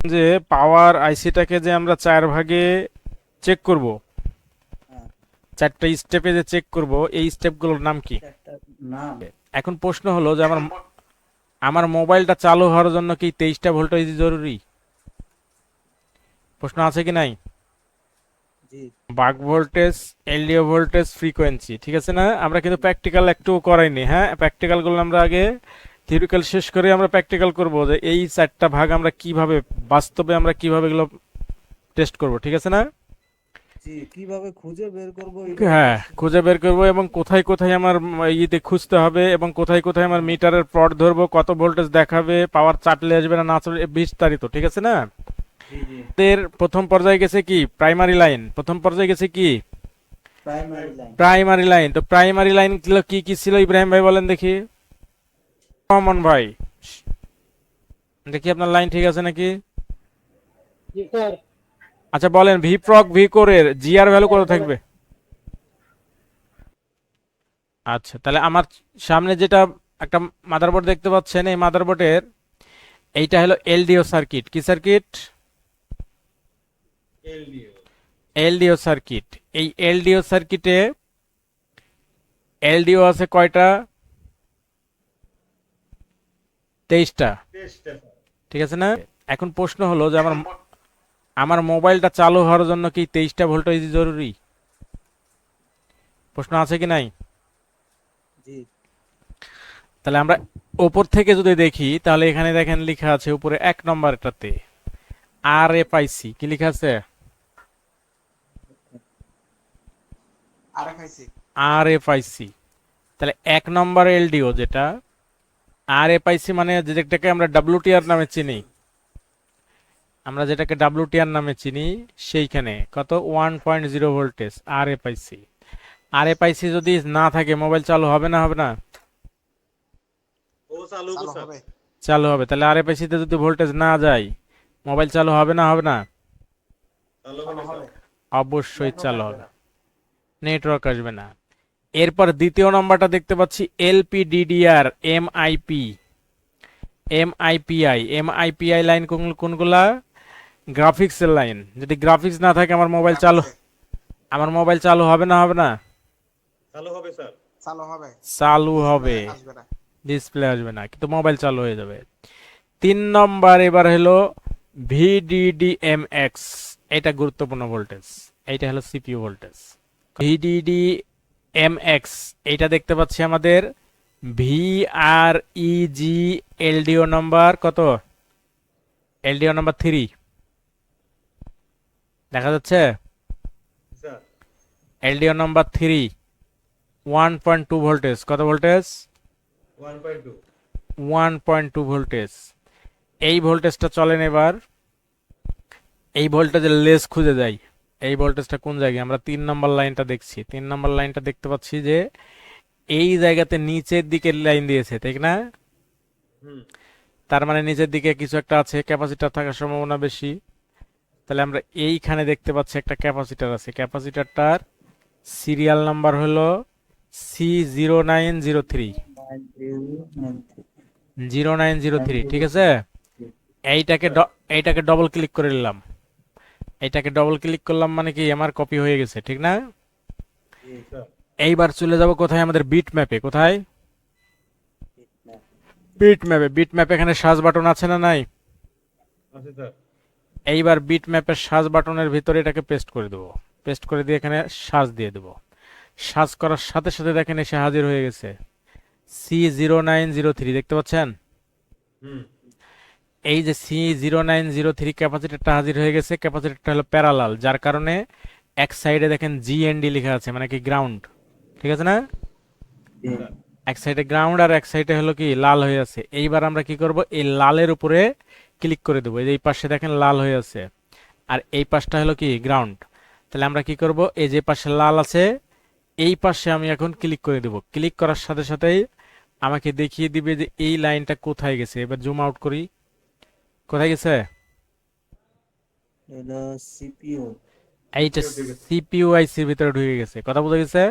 যে পাওয়ার আইসিটাকে যে আমরা চার ভাগে চেক করব। হ্যাঁ। চারটা স্টেপে যে চেক করব এই স্টেপগুলোর নাম কি? এখন প্রশ্ন হলো যে আমার আমার মোবাইলটা চালু হওয়ার জন্য কি তেইশটা ভোল্টেজ জরুরি? প্রশ্ন আছে কি নাই? জি। বাক ভোল্টেজ এলডিও ভোল্টেজ ফ্রিকোয়েন্সি ঠিক আছে না? আমরা কিন্তু প্র্যাকটিক্যাল একটু করাইনি হ্যাঁ? প্র্যাকটিক্যালগুলো আমরা আগে থিওরিক্যাল শেষ করে আমরা প্র্যাকটিক্যাল করব যে এই চারটা ভাগ আমরা কীভাবে বাস্তবে আমরা কীভাবে এগুলো টেস্ট করব ঠিক আছে না? কীভাবে খুঁজে বের করব হ্যাঁ খুঁজে বের করব এবং কোথায় কোথায় আমার ইয়েতে খুঁজতে হবে এবং কোথায় কোথায় আমার মিটারের প্লট ধরবো কত ভোল্টেজ দেখাবে পাওয়ার চাটলে আসবে না না চাটলে বিস্তারিত ঠিক আছে না? এর প্রথম পর্যায়ে গেছে কি? প্রাইমারি লাইন প্রথম পর্যায়ে গেছে কি? প্রাইমারি লাইন প্রাইমারি লাইন তো প্রাইমারি লাইন কি কি ছিল ইব্রাহিম ভাই বলেন দেখি। কমন ভাই। দেখি আপনার লাইন ঠিক আছে নাকি? আচ্ছা বলেন ভি প্রক ভি কোরের জিআর ভ্যালু কত থাকবে? আচ্ছা তাহলে আমার সামনে যেটা একটা মাদারবোর্ড দেখতে পাচ্ছেন এই মাদারবোর্ডের এইটা হলো এলডিও সার্কিট। কি সার্কিট? LDO circuit. এই এলডিও সার্কিটে এলডিও আছে কয়টা? তেইশটা। ঠিক আছে না? এখন প্রশ্ন হলো যে আমার আমার মোবাইলটা চালু হওয়ার জন্য কি তেইশটা ভোল্টেজ জরুরি? প্রশ্ন আছে কি নাই? জি। তাহলে আমরা ওপর থেকে যদি দেখি তাহলে এখানে দেখেন লেখা আছে উপরে এক নম্বরটাতে আর এফ আইসি কি লেখা আছে? আর এফ আইসি তাহলে এক নম্বর এলডিও যেটা আর এফ আইসি মানে যেটাকে আমরা ডাব্লিউটিআর নামে চিনি। আমরা যেটাকে ডাব্লিউটিআর নামে চিনি সেইখানে কত? One point zero voltage R F IC R F IC যদি না থাকে মোবাইল চালু হবে না হবে না? চালু চালু হবে। তাহলে আর এফ আইসিতে যদি ভোল্টেজ না যায় মোবাইল চালু হবে না হবে না? অবশ্যই চালু হবে। নেটওয়ার্ক আসবে না। এরপর দ্বিতীয় নম্বরটা দেখতে পাচ্ছি LPDDR MIP. MIPI MIPI line কোনগুলা? গ্রাফিক্সের লাইন। যদি গ্রাফিক্স না থাকে আমার মোবাইল চালু আমার মোবাইল চালু হবে না হবে না? চালু হবে স্যার। চালু হবে। চালু হবে। ডিসপ্লে আসবে না কিন্তু মোবাইল চালু হয়ে যাবে। তিন নম্বর এবার হলো ভিডিডিএমএক্স। এটা গুরুত্বপূর্ণ ভোল্টেজ। এইটা হলো সিপিইউ ভোল্টেজ। ভিডিডি এমএক্স এইটা দেখতে পাচ্ছি আমাদের V R EG LDO number কত? এলডিও নাম্বার থ্রি দেখা যাচ্ছে? Sir. LDO number three one point two voltage কত voltage one point two one point two voltage এই ভোল্টেজটা চলেন এবার। এই ভোল্টেজের লেস খুঁজে যাই। এই ভোল্টেজটা কোন জায়গায়? আমরা তিন নম্বর লাইনটা দেখছি। তিন নম্বর লাইনটা দেখতে পাচ্ছি যে এই জায়গাতে নিচের দিকে লাইন দিয়েছে ঠিক না? হুম। তার মানে নিচের দিকে কিছু একটা আছে ক্যাপাসিটার থাকার সম্ভাবনা বেশি। তাহলে আমরা এইখানে দেখতে পাচ্ছি একটা ক্যাপাসিটার আছে। ক্যাপাসিটারটার সিরিয়াল নাম্বার হলো C zero nine zero three zero nine zero three ঠিক আছে? এইটাকে ড- এইটাকে ডবল ক্লিক করে নিলাম। এইটাকে ডবল ক্লিক করলাম মানে কি আমার কপি হয়ে গেছে ঠিক না? এইবার চলে যাব কোথায়? আমাদের বিট ম্যাপে কোথায়? বিট ম্যাপে বিট ম্যাপে এখানে সার্চ বাটন আছে না নাই? আছে স্যার এইবার বিট ম্যাপের সার্চ বাটনের ভিতরে এটাকে পেস্ট করে দেবো। পেস্ট করে দিয়ে এখানে সাজ দিয়ে দেবো। সাজ করার সাথে সাথে দেখেন এসে হাজির হয়ে গেছে। C zero nine zero three দেখতে পাচ্ছেন? হুম। এই যে C zero nine zero three ক্যাপাসিটারটা হাজির হয়ে গেছে ক্যাপাসিটারটা হলো প্যারালাল যার কারণে এক সাইডে দেখেন জি এন ডি লেখা আছে মানে কি গ্রাউন্ড ঠিক আছে না? এক সাইডে গ্রাউন্ড আর এক সাইডে হলো কি লাল হয়ে আছে। এইবার আমরা কি করব? এই লালের উপরে ক্লিক করে দেবো এই এই পাশে দেখেন লাল হয়ে আছে আর এই পাশটা হলো কি গ্রাউন্ড তাহলে আমরা কি করব? এই যে পাশে লাল আছে এই পাশে আমি এখন ক্লিক করে দেব। ক্লিক করার সাথে সাথেই আমাকে দেখিয়ে দিবে যে এই লাইনটা কোথায় গেছে। এবার জুম আউট করি। কোথায় গেছে? এটা সিপিইউ এইটা সিপিইউ আইসির ভিতরে ঢুকে গেছে। কথা বোঝা গেছে?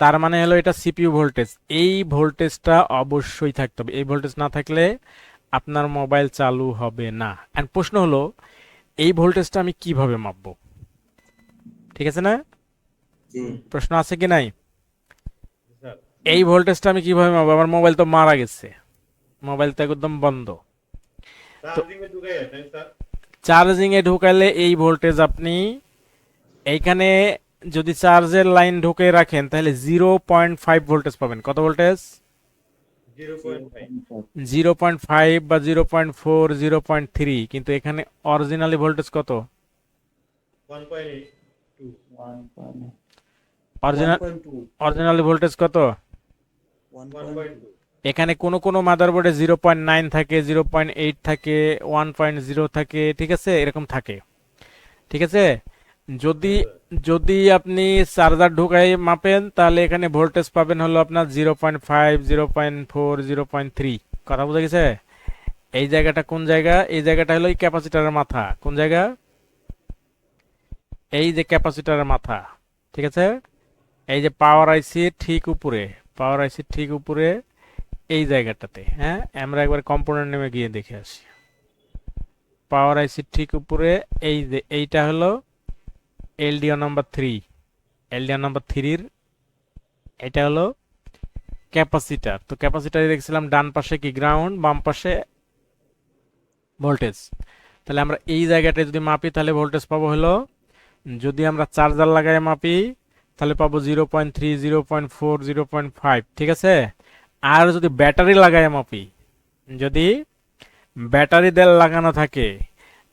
তার মানে হলো এটা সিপিইউ ভোল্টেজ এই ভোল্টেজটা অবশ্যই থাকতে হবে। এই ভোল্টেজ না থাকলে আপনার মোবাইল চালু হবে না। এন্ড প্রশ্ন হলো এই ভোল্টেজটা আমি কীভাবে মাপবো? ঠিক আছে না? প্রশ্ন আছে কি নাই? এই ভোল্টেজটা আমি কীভাবে মাপবো? আমার মোবাইল তো মারা গেছে। মোবাইল তো একদম বন্ধ চার্জিংয়ে ঢুকালে এই ভোল্টেজ আপনি এইখানে যদি চার্জের লাইন ঢুকে রাখেন তাহলে জিরো পয়েন্ট ফাইভ ভোল্টেজ পাবেন। কত ভোল্টেজ জিরো পয়েন্ট ফাইভ বা zero point four zero point three কিন্তু এখানে অরিজিনালি ভোল্টেজ কত? অরিজিনাল অরিজিনালি ভোল্টেজ কত? এখানে কোনো কোনো মাদারবোর্ডে জিরো পয়েন্ট নাইন থাকে জিরো পয়েন্ট এইট থাকে ওয়ান পয়েন্ট জিরো থাকে, ঠিক আছে? এরকম থাকে। ঠিক আছে? যদি যদি আপনি চার্জার ঢুকাই মাপেন, তাহলে এখানে ভোল্টেজ পাবেন হলো আপনার zero point five zero point four zero point three কথা বোঝা গেছে? এই জায়গাটা কোন জায়গা? এই জায়গাটা হলো এই ক্যাপাসিটারের মাথা। কোন জায়গা? এই যে ক্যাপাসিটারের মাথা। ঠিক আছে? এই যে পাওয়ার আইসি ঠিক উপরে। পাওয়ার আইসি ঠিক উপরে। এই জায়গাটাতে হ্যাঁ? আমরা একবার কম্পোনেন্ট নেমে গিয়ে দেখে আসি। পাওয়ার আইসি ঠিক উপরে, এই যে, এইটা হলো LDO number three LDO number থ্রির এটা হলো ক্যাপাসিটার তো ক্যাপাসিটারে দেখছিলাম ডান পাশে কি গ্রাউন্ড বাম পাশে ভোল্টেজ তাহলে আমরা এই জায়গাটায় যদি মাপি, তাহলে ভোল্টেজ পাবো হলো, যদি আমরা চার্জার লাগাই মাপি, তাহলে পাবো zero point three zero point four zero point five ঠিক আছে? আর যদি ব্যাটারি লাগাই মাপি যদি ব্যাটারি দেল লাগানো থাকে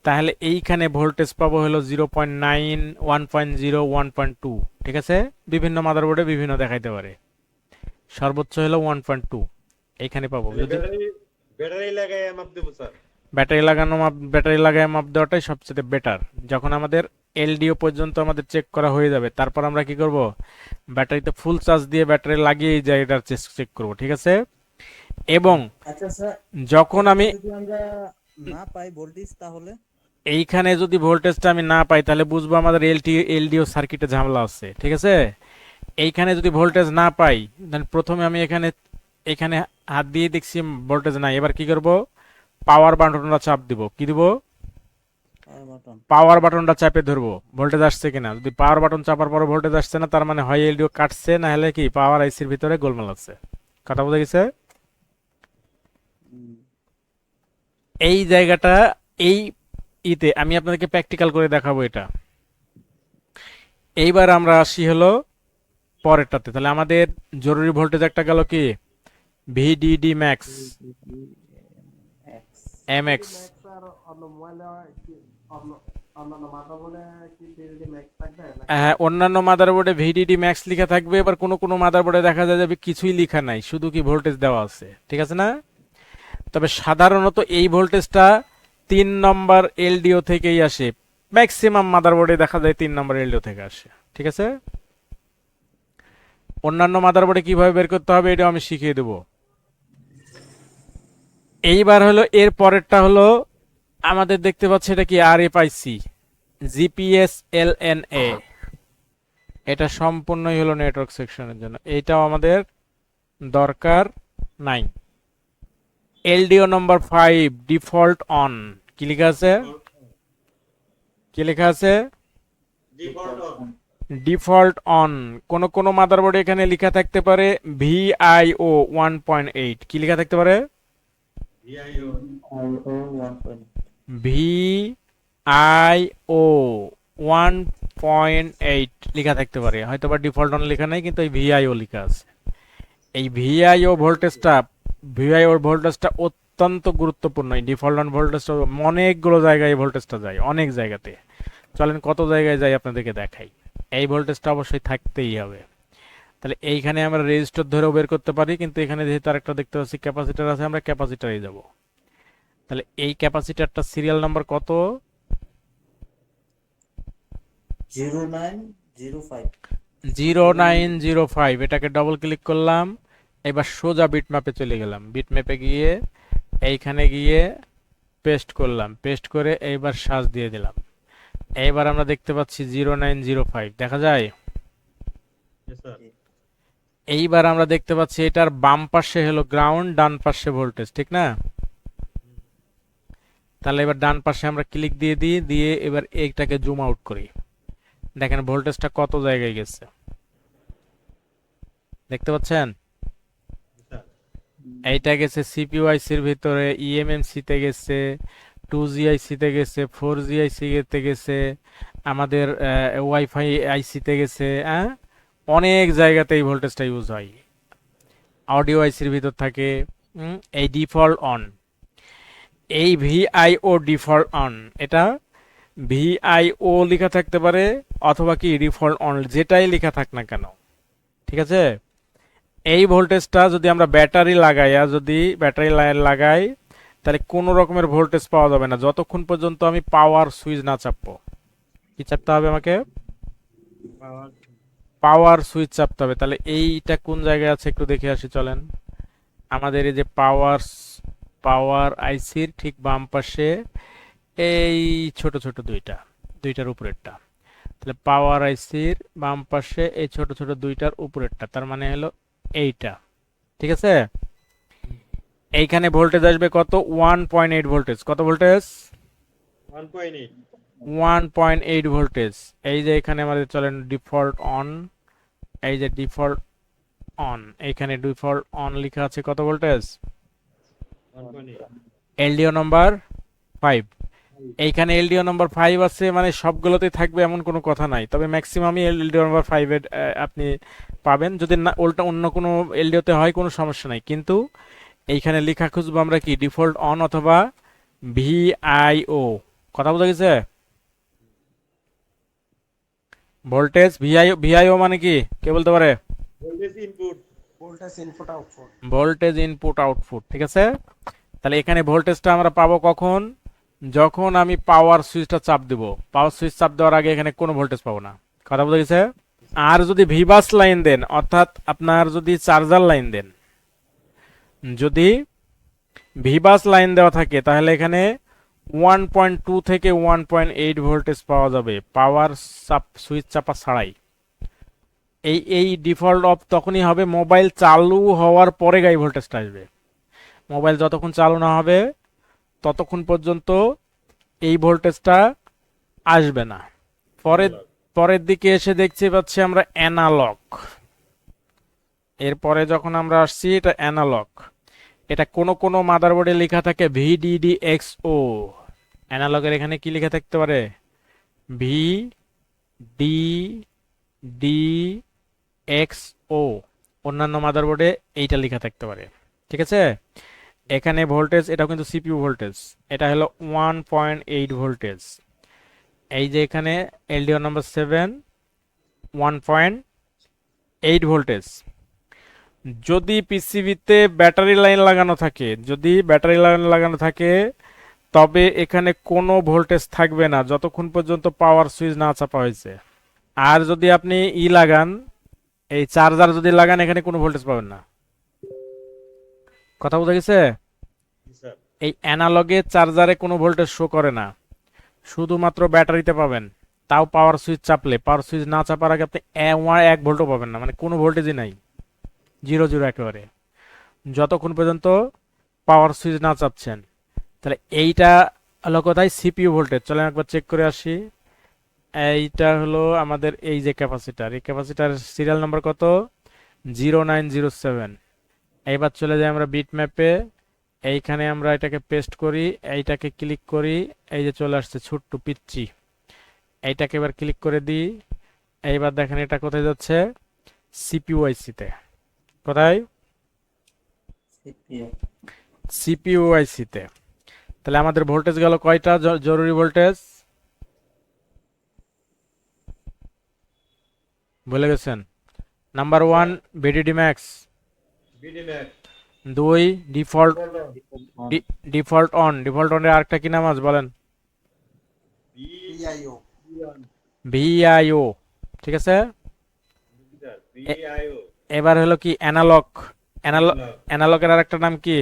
তাহলে এইখানে ভোল্টেজ পাবো হলো zero point nine one point zero one point two ঠিক আছে? বিভিন্ন মাদারবোর্ডে বিভিন্ন দেখাইতে পারে। সর্বোচ্চ হলো ওয়ান পয়েন্ট টু এইখানে পাবো। যদি ব্যাটারি লাগাই মাপ দেবো স্যার। ব্যাটারি লাগানো মাপ ব্যাটারি লাগায় মাপ দেওয়াটাই সবচেয়ে বেটার যখন আমাদের এলডিও পর্যন্ত আমাদের চেক করা হয়ে যাবে। তারপর আমরা কি করব? ব্যাটারিতে ফুল চার্জ দিয়ে ব্যাটারি লাগিয়ে এই জায়গাটার চেক করব ঠিক আছে? এবং আচ্ছা স্যার যখন আমি না পাই ভোল্টেজ তাহলে? এইখানে যদি ভোল্টেজটা আমি না পাই তাহলে বুঝব আমাদের এলটি এলডিও সার্কিটে ঝামেলা আছে ঠিক আছে? এইখানে যদি ভোল্টেজ না পাই then প্রথমে আমি এখানে এখানে হাত দিয়ে দেখছি ভোল্টেজ নাই। এবার কি করব? পাওয়ার বাটনটা চাপ দিব। কি দিব? পাওয়ার বাটন পাওয়ার বাটনটা চাপে ধরবো। ভোল্টেজ আসছে কিনা? যদি পাওয়ার বাটন চাপার পর ভোল্টেজ আসছে না তার মানে হয় এলডিও কাটছে না হলে কি পাওয়ার আইসির ভিতরে গোলমাল আছে। কথা বোঝা গেছে? এই জায়গাটা এই ইতে আমি আপনাদেরকে প্র্যাকটিক্যাল করে দেখাবো এটা। এইবার আমরা আসি হলো পরেরটাতে। তাহলে আমাদের জরুরি ভোল্টেজ একটা গেল কি? ভিডিডি ম্যাক্স এম এক্স হ্যাঁ অন্যান্য মাদারবোর্ডে ভিডিডি ম্যাক্স লেখা থাকবে, এবার কোনো কোনো মাদারবোর্ডে দেখা যায় যাবে কিছুই লেখা নাই, শুধু কি ভোল্টেজ দেওয়া আছে, ঠিক আছে না? তবে সাধারণত এই ভোল্টেজটা তিন নম্বর এলডিও থেকেই আসে ম্যাক্সিমাম মাদারবোর্ডে দেখা যায় তিন নম্বর এলডিও থেকে আসে, ঠিক আছে? অন্যান্য মাদারবোর্ডে কীভাবে বের করতে হবে এটা আমি শিখিয়ে দেব। এইবার হলো, এর পরেরটা হলো আমাদের দেখতে পাচ্ছি এটা কি R F IC GPS L N A এটা সম্পূর্ণই হলো নেটওয়ার্ক সেকশনের জন্য। এইটাও আমাদের দরকার নাই। LDO number five default on কি লেখা আছে? কি লেখা আছে? ডিফল্ট অন কোন কোন মাদারবোর্ডে এখানে লেখা থাকতে পারে ভিআইও ওয়ান পয়েন্ট এইট কি লেখা থাকতে পারে? V I O one point eight লেখা থাকতে পারে। হয়তো বা ডিফল্ট অন লেখা নাই, কিন্তু এই ভিআইও লেখা আছে। এই ভিআইও ভোল্টেজটা ভিআইও ভোল্টেজটা অত্যন্ত গুরুত্বপূর্ণ। এই ডিফল্ট অন ভোল্টেজটা অনেকগুলো জায়গায় এই ভোল্টেজটা যায়, অনেক জায়গাতে। চলেন কত জায়গায় যাই আপনাদেরকে দেখাই। এই ভোল্টেজটা অবশ্যই থাকতেই হবে। তাহলে এইখানে আমরা রেজিস্টার ধরেও বের করতে পারি, কিন্তু এখানে যেহেতু আরেকটা দেখতে পাচ্ছি ক্যাপাসিটার আছে, আমরা ক্যাপাসিটারে যাব। তাহলে এই ক্যাপাসিটারটা সিরিয়াল নাম্বার কত? Zero nine zero five. এটাকে ডবল ক্লিক করলাম। এবার সোজা বিট ম্যাপে চলে গেলাম। বিট ম্যাপে গিয়ে এইখানে গিয়ে পেস্ট করলাম। পেস্ট করে এইবার সাজ দিয়ে দিলাম। এইবার আমরা দেখতে পাচ্ছি জিরো নাইন জিরো ফাইভ। দেখা যায়? স্যার এইবার আমরা দেখতে পাচ্ছি এটার বাম পাশে হলো গ্রাউন্ড ডান পাশে ভোল্টেজ ঠিক না? তাহলে এবার ডান পাশে আমরা ক্লিক দিয়ে দিই, দিয়ে এবার এইটাকে জুম আউট করি। দেখেন ভোল্টেজটা কত জায়গায় গেছে? দেখতে পাচ্ছেন? এইটা গেছে সিপিইউআইসির ভিতরে E ইএমএমসি তে গেছে টু জিআইসি তে গেছে ফোর জিআইসি তে গেছে, আমাদের ওয়াইফাই আইসি তে গেছে হ্যাঁ? অনেক জায়গাতে এই ভোল্টেজটা ইউজ হয়। অডিও আইসির ভিতর থাকে এই ডিফল্ট অন এই ভিআইও ডিফল্ট অন এটা ভিআইও লেখা থাকতে পারে অথবা কি ডিফল্ট অন যেটাই লেখা থাক না কেন ঠিক আছে? এই ভোল্টেজটা যদি আমরা ব্যাটারি লাগাইয়া যদি ব্যাটারি লাইন লাগাই তাহলে কোনো রকমের ভোল্টেজ পাওয়া যাবে না। যতক্ষণ পর্যন্ত আমি পাওয়ার সুইচ না চাপবো কি চাপতে হবে আমাকে? পাওয়ার পাওয়ার সুইচ চাপতে হবে। তাহলে এইটা কোন জায়গায় আছে একটু দেখে আসি চলেন। আমাদের এই যে পাওয়ার পাওয়ার আইসির ঠিক বাম পাশে এই ছোট ছোট দুইটা দুইটার উপরেরটা। তাহলে পাওয়ার আইসির বাম পাশে এই ছোট ছোট দুইটার উপরেরটা তার মানে হলো এইটা। ঠিক আছে? এইখানে ভোল্টেজ আসবে কত? One point eight voltage. কত voltage? One point eight. Voltage. এই যে এখানে আমাদের চলেন ডিফল্ট অন। এই যে ডিফল্ট অন এখানে ডিফল্ট অন লেখা আছে কত ভোল্টেজ? এলডিও নাম্বার ফাইভ এইখানে এলডিও নাম্বার ফাইভ আছে মানে সবগুলোতেই থাকবে এমন কোনো কথা নাই। তবে ম্যাক্সিমামই এলডিও নাম্বার ফাইভের আপনি পাবেন। যদি না, উল্টা অন্য কোনো এলডিওতে হয়, কোনো সমস্যা নাই। কিন্তু এইখানে লেখা খুঁজবো আমরা কি? ডিফল্ট অন অথবা ভিআইও কথা বোঝা গেছে? ভোল্টেজ ভিআইও ভিআইও মানে কি? কে বলতে পারে? Voltage input voltage input output ঠিক আছে? তাহলে এখানে ভোল্টেজটা আমরা পাবো কখন? যখন আমি পাওয়ার সুইচটা চাপ দেব। পাওয়ার সুইচ চাপ দেওয়ার আগে এখানে কোনো ভোল্টেজ পাবো না। কথা বোঝা গেছে? আর যদি ভিবাস লাইন দেন, অর্থাৎ আপনার যদি চার্জার লাইন দেন, যদি ভিবাস লাইন দেওয়া থাকে, তাহলে এখানে ওয়ান পয়েন্ট টু থেকে ওয়ান পয়েন্ট এইট ভোল্টেজ পাওয়া যাবে। পাওয়ার চাপ সুইচ চাপা ছাড়াই। এই এই ডিফল্ট অফ তখনই হবে মোবাইল চালু হওয়ার পরে গাই ভোল্টেজটা আসবে। মোবাইল যতক্ষণ চালু না হবে, ততক্ষণ পর্যন্ত এই ভোল্টেজটা আসবে না। পরের পরের দিকে এসে দেখতে পাচ্ছি আমরা অ্যানালগ এরপরে যখন আমরা আসছি, এটা অ্যানালগ এটা কোনো কোনো মাদারবোর্ডে লেখা থাকে ভিডিডি এক্স ও অ্যানালগের এখানে কি লেখা থাকতে পারে? V D D X O অন্যান্য মাদারবোর্ডে এইটা লেখা থাকতে পারে। ঠিক আছে? এখানে ভোল্টেজ এটা কিন্তু সিপিইউ ভোল্টেজ এটা হলো ওয়ান পয়েন্ট এইট ভোল্টেজ এই যে এখানে LDO number seven one point eight voltage যদি পিসিবিতে ব্যাটারি লাইন লাগানো থাকে, যদি ব্যাটারি লাইন লাগানো থাকে, তবে এখানে কোনো ভোল্টেজ থাকবে না, যতক্ষণ পর্যন্ত পাওয়ার সুইচ না চাপা হয়েছে। আর যদি আপনি ই লাগান এই চার্জার যদি লাগান এখানে কোনো ভোল্টেজ পাবেন না। কথা বোঝা গেছে? এই অ্যানালগে চার্জারে কোনো ভোল্টেজ শো করে না। শুধুমাত্র ব্যাটারিতে পাবেন। তাও পাওয়ার সুইচ চাপলে। পাওয়ার সুইচ না চাপার আগে আপনি এক ভোল্টও পাবেন না। মানে কোনো ভোল্টেজই নাই। জিরো জিরো একেবারে। যতক্ষণ পর্যন্ত পাওয়ার সুইচ না চাপছেন। তাহলে এইটা হলো কোথায় সিপিইউ ভোল্টেজ চলেন একবার চেক করে আসি। এইটা হলো আমাদের এই যে ক্যাপাসিটার এই ক্যাপাসিটার সিরিয়াল নাম্বার কত? জিরো নাইন জিরো সেভেন এইবার চলে যাই আমরা বিট ম্যাপে এইখানে আমরা এটাকে পেস্ট করি এইটাকে ক্লিক করি এই যে চলে আসছে ছোট্ট পিচ্ছি এইটাকে এবার ক্লিক করে দিই। এইবার দেখেন এটা কোথায় যাচ্ছে? সিপিউআইসিতে কোথায়? সিপিইউ সিপিউআইসিতে তাহলে আমাদের ভোল্টেজ গেল কয়টা? জরুরি ভোল্টেজ বলে গেছেন? Number one VDD max max দুই ডিফল্ট ডিফল্ট অন ডিফল্ট অনের আরেকটা কি নাম আছে বলেন? ভিআইও ঠিক আছে? এবার হলো কি অ্যানালগ অ্যানালগ অ্যানালগের আরেকটা নাম কি?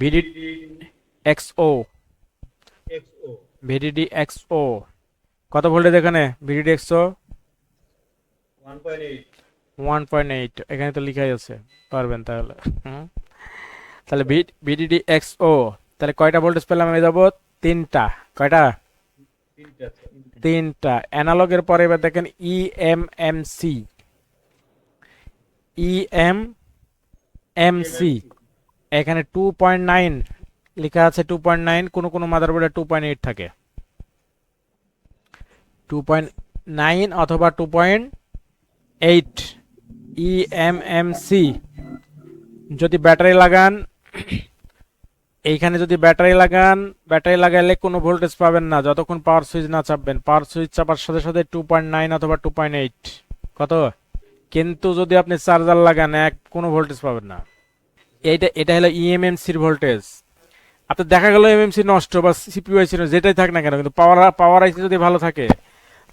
ভিডি এক্সও এক্সও ভিডিডি এক্সও কত ভোল্টেজ এখানে? VDD XO one point eight এখানে তো লিখাই আছে। পারবেন তাহলে। তাহলে ভিডিডি এক্স ও। তাহলে কয়টা ভোল্টেজ পেলাম আমি যাব তিনটা। কয়টা? তিনটা। অ্যানালগের পরে এবার দেখেন E M M C E M M C এখানে টু পয়েন্ট নাইন লেখা আছে টু পয়েন্ট নাইন কোনো কোনো মাদারবোর্ডে টু পয়েন্ট এইট থাকে। টু পয়েন্ট নাইন অথবা two point eight E M M C যদি ব্যাটারি লাগান, এইখানে যদি ব্যাটারি লাগান, ব্যাটারি লাগাইলে কোনো ভোল্টেজ পাবেন না, যতক্ষণ পাওয়ার সুইচ না চাপবেন। পাওয়ার সুইচ চাপার সাথে সাথে টু পয়েন্ট নাইন অথবা টু পয়েন্ট এইট কত? কিন্তু যদি আপনি চার্জার লাগান, এক, কোনো ভোল্টেজ পাবেন না। এইটা, এটা হলো ইএমএমসির ভোল্টেজ। আপনার দেখা গেল এমএমসি নষ্ট বা সিপিইউ আইসি যেটাই থাক না কেন, কিন্তু পাওয়ার পাওয়ার আইসি যদি ভালো থাকে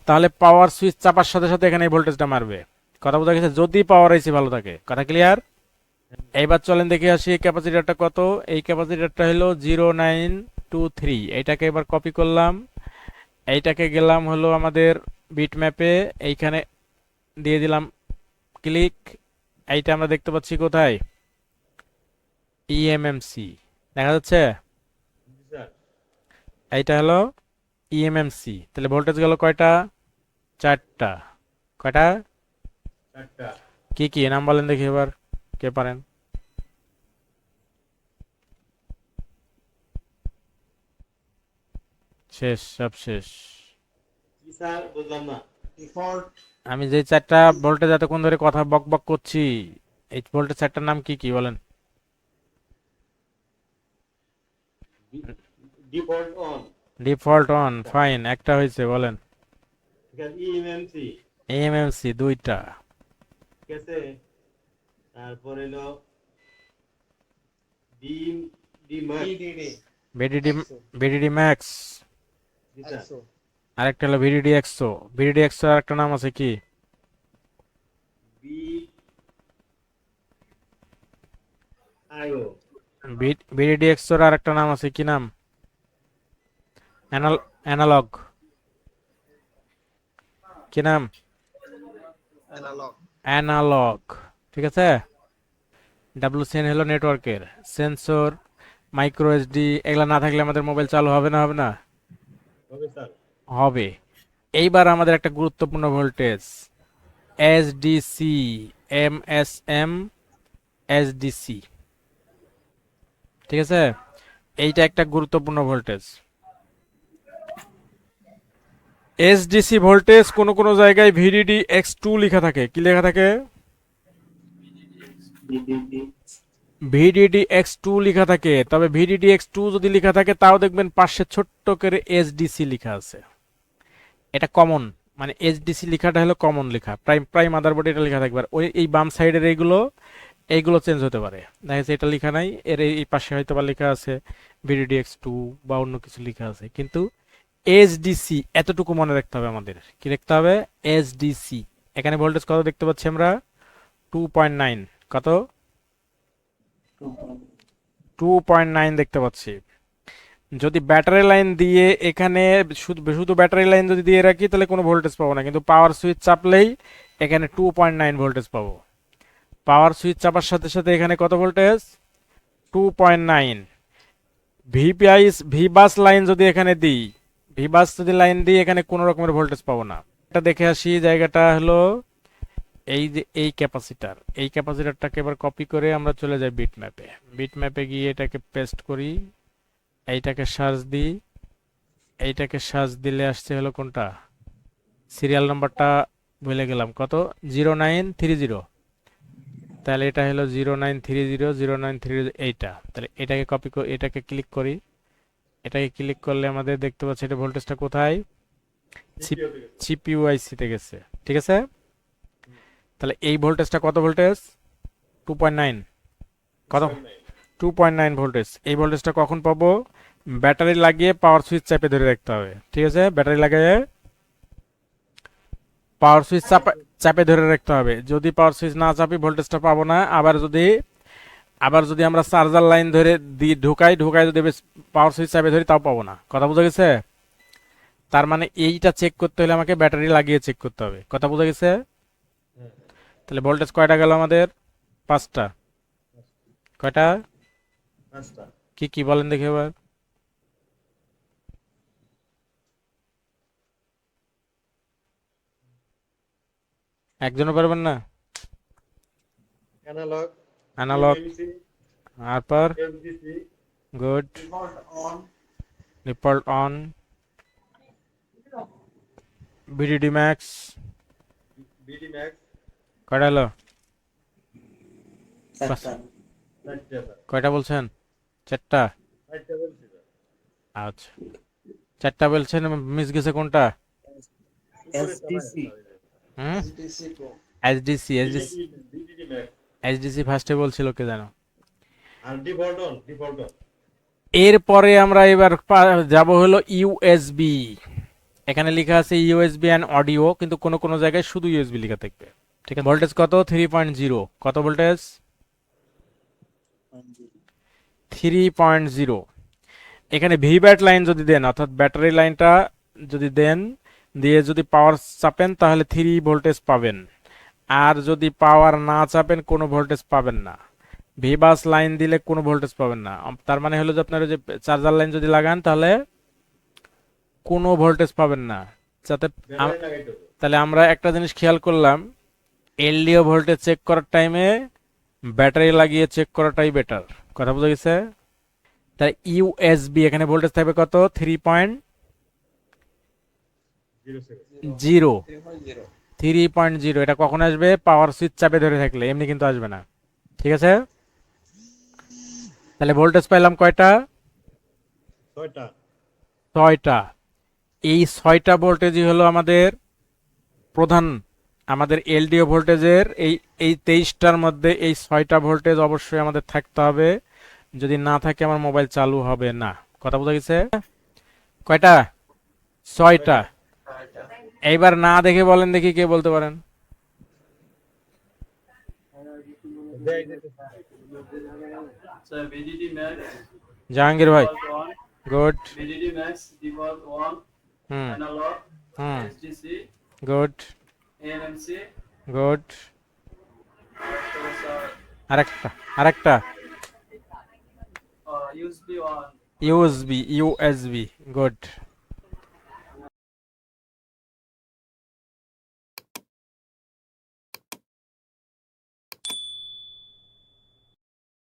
তাহলে পাওয়ার সুইচ চাপার সাথে সাথে এখানে এই ভোল্টেজটা মারবে। কথা বোঝা গেছে? যদি পাওয়ার আইসি ভালো থাকে। কথা ক্লিয়ার এইবার চলেন দেখে আসি এই ক্যাপাসিটারটা কত? এই ক্যাপাসিটারটা হলো জিরো নাইন টু থ্রি এইটাকে এবার কপি করলাম। এইটাকে গেলাম হলো আমাদের বিট ম্যাপে এইখানে দিয়ে দিলাম ক্লিক এইটা আমরা দেখতে পাচ্ছি কোথায়? E ইএমএমসি দেখা যাচ্ছে? এইটা হলো E ইএমএমসি তাহলে ভোল্টেজ গেল কয়টা? চারটা। কয়টা? কি কি? নাম বলেন দেখি এবার কে পারেন? শেষ সব শেষ। আমি যে চারটা ভোল্টেজ এতক্ষণ ধরে কথা বক বক করছি এই ভোল্টেজ চারটার নাম কি কি বলেন? Default on. Default on fine একটা হয়েছে বলেন। আছে ইএমএমসি এএমএমসি দুইটা। ঠিক আছে? তারপর হলো ডিম ভিডিডি ভিডিডি ম্যাক্স আরেকটা হলো আরেকটা নাম আছে কি? বি আইও ভিডিডি এক্সোর আরেকটা নাম আছে কি নাম? অ্যানালগ কি নাম? অ্যানালগ অ্যানালগ ঠিক আছে? ডাব্লিউসিএন হলো নেটওয়ার্কের সেন্সর মাইক্রো এসডি এগুলা না থাকলে আমাদের মোবাইল চালু হবে না হবে না? হবে হবে। এইবার আমাদের একটা গুরুত্বপূর্ণ voltage SDC M S M SDC ঠিক আছে? এইটা একটা গুরুত্বপূর্ণ ভোল্টেজ এসডিসি ভোল্টেজ কোনো কোনো জায়গায় ভিডিডি এক্স টু লেখা থাকে। কি লেখা থাকে? ভিডিডি এক্স টু লেখা থাকে। তবে ভিডিডি এক্স টু যদি লেখা থাকে, তাও দেখবেন পাশে ছোট্ট করে এসডিসি লেখা আছে। এটা কমন মানে এইচডিসি লেখাটা হলো কমন লেখা। প্রাইম প্রাইম মাদারবোর্ডে এটা লেখা থাকবে। ওই, এই বাম সাইডের এইগুলো এইগুলো চেঞ্জ হতে পারে। দেখা যাচ্ছে এটা লেখা নাই, এর এই পাশে হয়তো বা লেখা আছে ভিডিডি এক্স টু বা অন্য কিছু লেখা আছে। কিন্তু এইচডিসি এতটুকু মনে রাখতে হবে আমাদের। কি দেখতে হবে? এইচডিসি এখানে ভোল্টেজ কত দেখতে পাচ্ছি আমরা? টু পয়েন্ট নাইন কত? টু পয়েন্ট নাইন দেখতে পাচ্ছি। যদি ব্যাটারি লাইন দিয়ে এখানে শুধু শুধু ব্যাটারি লাইন যদি দিয়ে রাখি, তাহলে কোনো ভোল্টেজ পাবো না। কিন্তু পাওয়ার সুইচ চাপলেই এখানে টু পয়েন্ট নাইন ভোল্টেজ পাবো। পাওয়ার সুইচ চাপার সাথে সাথে এখানে কত voltage two point nine VPI V bus line যদি এখানে দিই ভি বাস যদি লাইন দিই এখানে কোনো রকমের ভোল্টেজ পাবো না। এটা দেখে আসি জায়গাটা হলো এই যে, এই ক্যাপাসিটার এই ক্যাপাসিটারটাকে এবার কপি করে আমরা চলে যাই বিট ম্যাপে বিট ম্যাপে গিয়ে এটাকে পেস্ট করি। এইটাকে সার্চ দিই। এইটাকে সার্চ দিলে আসছে হলো কোনটা? সিরিয়াল নাম্বারটা ভুলে গেলাম। কত? জিরো নাইন থ্রি জিরো তাহলে এটা হলো zero nine three zero zero nine three এইটা। তাহলে এটাকে কপি এটাকে ক্লিক করি। এটাকে ক্লিক করলে আমাদের দেখতে পাচ্ছি এটা ভোল্টেজটা কোথায়? সিপিইউ আইসিতে গেছে। ঠিক আছে? তাহলে এই ভোল্টেজটা কত ভোল্টেজ টু পয়েন্ট নাইন কত? টু পয়েন্ট নাইন ভোল্টেজ এই ভোল্টেজটা কখন পাবো? ব্যাটারি লাগিয়ে পাওয়ার সুইচ চাপে ধরে রাখতে হবে। ঠিক আছে? ব্যাটারি লাগিয়ে পাওয়ার সুইচ চাপে চাপে ধরে রাখতে হবে। যদি পাওয়ার সুইচ না চাপি ভোল্টেজটা পাবো না আবার যদি আবার যদি আমরা চার্জার লাইন ধরে দিয়ে ঢুকাই ঢুকাই যদি পাওয়ার সুইচ চাপে ধরি তাও পাবো না। কথা বোঝা গেছে? তার মানে এইটা চেক করতে হলে আমাকে ব্যাটারি লাগিয়ে চেক করতে হবে। কথা বোঝা গেছে? তাহলে ভোল্টেজ কয়টা গেল আমাদের? পাঁচটা। কয়টা? কি কি বলেন দেখি এবার। একজনও পারবেন না? অ্যানালগ অ্যানালগ তারপর FDC good Default on. VDD max VD max কয়টা হলো কয়টা বলছেন? চারটা। আচ্ছা। চারটা বলছেন মিস গেছে কোনটা? এসডিসি হুম. এসডিসি এসডিসি এসডিসি ফার্স্টে বলছিল কে জানো? এরপরে আমরা এবার যাব হলো ইউএসবি এখানে লেখা আছে ইউএসবি অ্যান্ড অডিও কিন্তু কোন কোন জায়গায় শুধু ইউএসবি লেখা থাকবে। ঠিক আছে? ভোল্টেজ কত? থ্রি পয়েন্ট জিরো কত ভোল্টেজ থ্রি পয়েন্ট জিরো এখানে ভিব্যাট লাইন যদি দেন অর্থাৎ ব্যাটারি লাইনটা যদি দেন দিয়ে যদি পাওয়ার চাপেন তাহলে থ্রি ভোল্টেজ পাবেন। আর যদি পাওয়ার না চাপেন কোনো ভোল্টেজ পাবেন না। ভিবাস লাইন দিলে কোনো ভোল্টেজ পাবেন না। তার মানে হলো যে আপনার ওই যে চার্জার লাইন যদি লাগান তাহলে কোনো ভোল্টেজ পাবেন না। যাতে তাহলে আমরা একটা জিনিস খেয়াল করলাম এলডিও ভোল্টেজ চেক করার টাইমে ব্যাটারি লাগিয়ে চেক করাটাই বেটার কথা বোঝা গেছে? তাই ইউএসবি এখানে ভোল্টেজ থাকবে কত? Three point zero zero 3.0. Three point zero এটা কখন আসবে? পাওয়ার সুইচ চাপে ধরে থাকলে এমনি কিন্তু আসবে না। ঠিক আছে? তাহলে ভোল্টেজ পাইলাম কয়টা? ছয়টা। ছয়টা। এই ছয়টা ভোল্টেজই হলো আমাদের প্রধান আমাদের এলডিও ভোল্টেজের এই এই তেইশটার মধ্যে এই ছয়টা ভোল্টেজ অবশ্যই আমাদের থাকতে হবে। যদি না থাকে আমার মোবাইল চালু হবে না। কথা বোঝা গেছে? কয়টা? ছয়টা। এইবার না দেখে বলেন দেখি কে বলতে পারেন। জাহাঙ্গীর ভাই, গুড। হুম হুম, গুড। গুড। আরেকটা আরেকটা। USB USB, good.